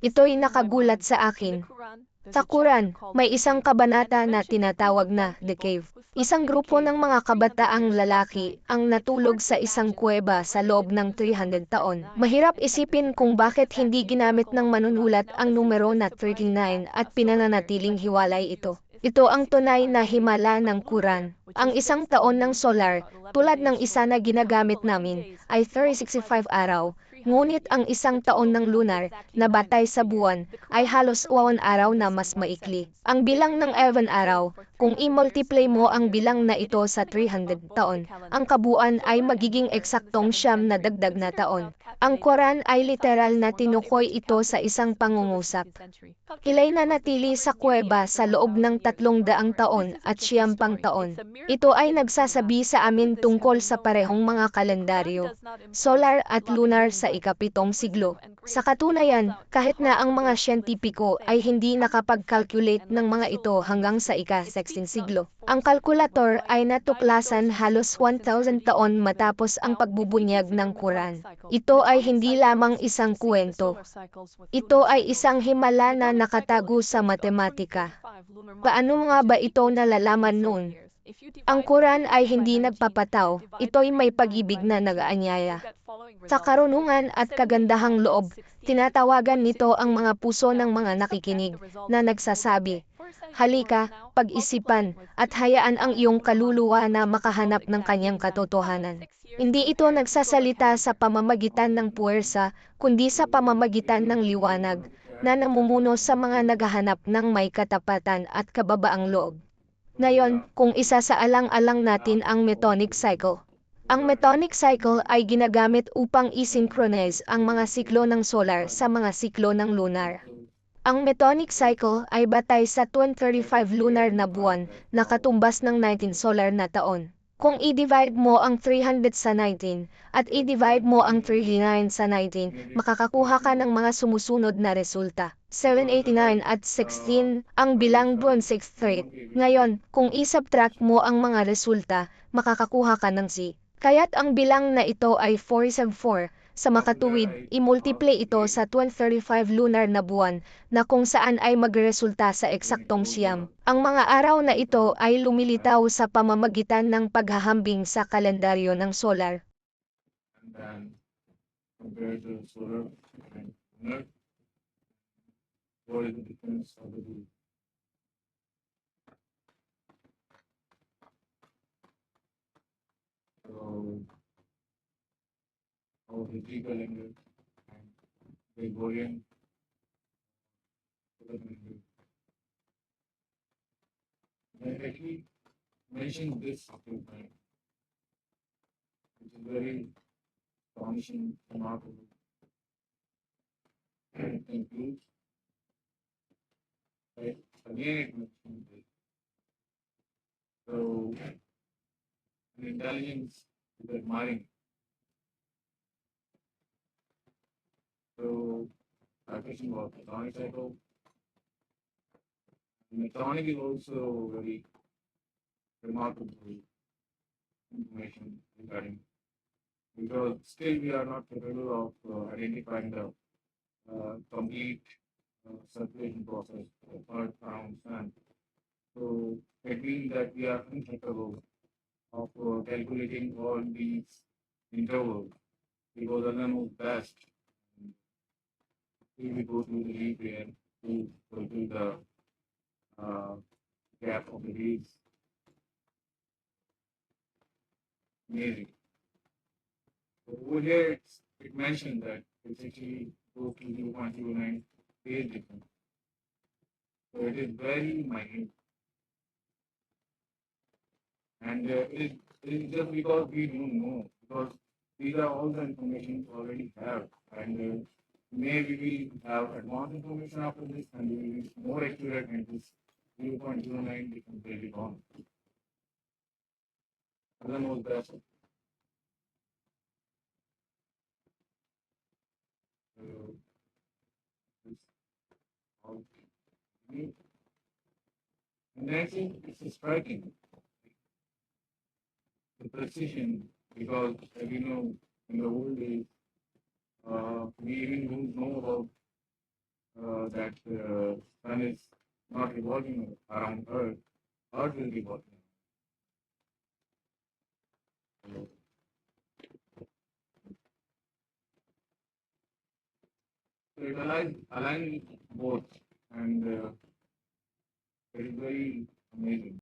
Ito'y nakagulat sa akin. Sa may isang kabanata na tinatawag na The Cave. Isang grupo ng mga kabataang lalaki ang natulog sa isang kuweba sa loob ng 300 taon. Mahirap isipin kung bakit hindi ginamit ng manunulat ang numero na 39 at pinananatiling hiwalay ito. Ito ang tunay na himala ng Quran. Ang isang taon ng solar, tulad ng isa na ginagamit namin, ay 365 araw. Ngunit ang isang taon ng lunar, na batay sa buwan, ay halos 1 araw na mas maikli. Ang bilang ng Evan araw, kung i-multiply mo ang bilang na ito sa 300 taon, ang kabuuan ay magiging eksaktong siyam na dagdag na taon. Ang Quran ay literal na tinukoy ito sa isang pangungusap. Ilay na natili sa kuweba sa loob ng tatlong daang taon at siyam pang taon. Ito ay nagsasabi sa amin tungkol sa parehong mga kalendaryo, solar at lunar sa ikapitong siglo. Sa katunayan, kahit na ang mga siyentipiko ay hindi nakapag-calculate ng mga ito hanggang sa ika-16 siglo. Ang kalkulator ay natuklasan halos 1,000 taon matapos ang pagbubunyag ng Quran. Ito ay hindi lamang isang kwento. Ito ay isang himala na nakatago sa matematika. Paano nga ba ito nalalaman noon? Ang Quran ay hindi nagpapataw, ito'y may pag-ibig na nag-aanyaya. Sa karunungan at kagandahang loob, tinatawagan nito ang mga puso ng mga nakikinig na nagsasabi, Halika, pag-isipan, at hayaan ang iyong kaluluwa na makahanap ng kanyang katotohanan. Hindi ito nagsasalita sa pamamagitan ng puwersa, kundi sa pamamagitan ng liwanag, na namumuno sa mga naghahanap ng may katapatan at kababaang loob. Ngayon, kung isa sa alang-alang natin ang metonic cycle. Ang metonic cycle ay ginagamit upang i-synchronize ang mga siklo ng solar sa mga siklo ng lunar. Ang metonic cycle ay batay sa 235 lunar na buwan na katumbas ng 19 solar na taon. Kung i-divide mo ang 300 sa 19 at i-divide mo ang 39 sa 19, makakakuha ka ng mga sumusunod na resulta. 789 at 16 ang bilang buwan 63. Ngayon, kung i-subtract mo ang mga resulta, makakakuha ka ng C. Kaya't ang bilang na ito ay 474. Sa makatuwid, i-multiply ito sa 235 lunar na buwan na kung saan ay magresulta sa eksaktong siyam. Ang mga araw na ito ay lumilitaw sa pamamagitan ng paghahambing sa kalendaryo ng solar. and then the Greek language and Gregorian I directly mentioned this improvement, which is very promising and remarkable. And concludes right? again it mentioned this. So an intelligence is admiring So, practicing about Platonic cycle. Metonic is also very remarkable information regarding because still we are not capable of uh, identifying the uh, complete uh, circulation process of Earth around Sun. So it means that we are incapable of uh, calculating all these intervals because Allah knows best. We go through the leap year to fulfill the uh, gap of the days. Amazing. So Over here, it's, it mentioned that it's actually goes to zero point zero nine phase difference. So it is very minute. And uh, it, it is just because we don't know, because these are all the information we already have. And uh, maybe we have advanced information after this and we will be more accurate and this zero point zero nine becomes very wrong. Allah knows best. So, this. And I think it's striking. The precision, because as you know, in the old days, we even don't know about that sun is not revolving around Earth, Earth is revolving. So, it aligns, aligns both and uh, it is very amazing.